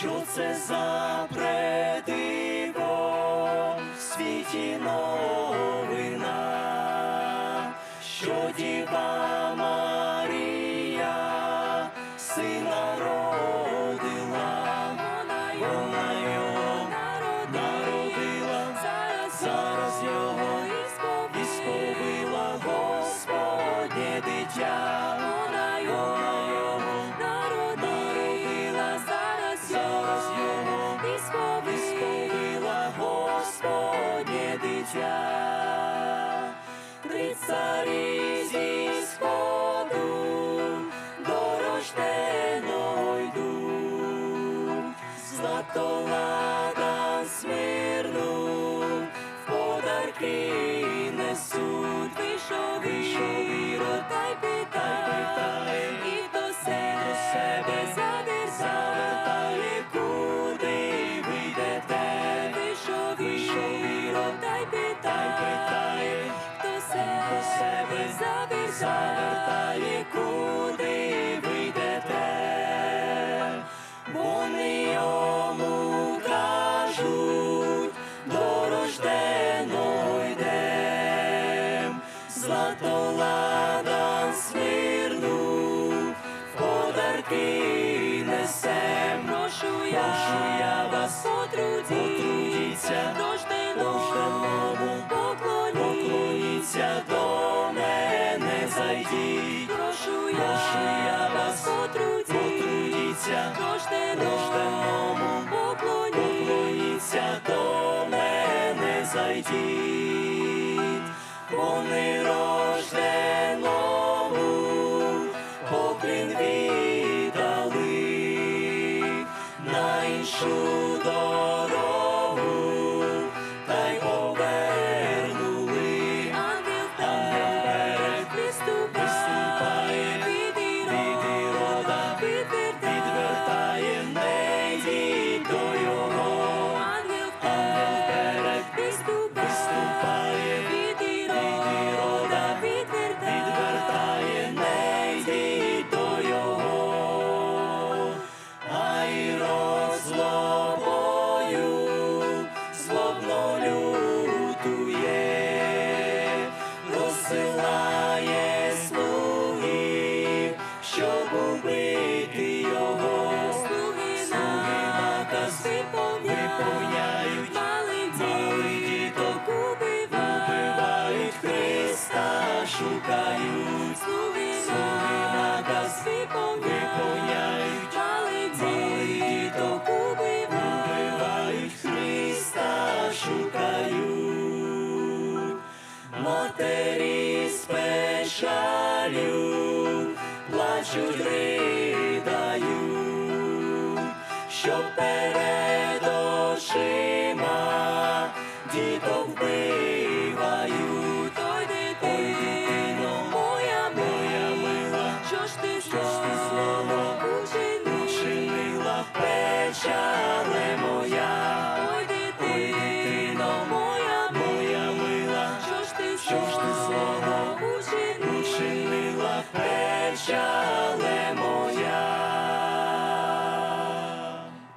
що це за предиво в світі новина, що діва Марія сина родила, вона його народила, зараз зараз його і сповила Господнє дитя, Дитя. Три царі кажуть, до рожденого йдем, злато ладан смирну, в подарки несем, прошу я, прошу я вас, потрудіться, рожденому поклоніться до мене. Зайдіть, прошу я, прошу я зайдіть, вони рожденому поклін віддали на іншу дорогу шукають, слуги нада випоняють, малих діток убивають, Христа шукають, матері з печалю плачуть, ридають, що перед очима діток вбивають. учинила печаль.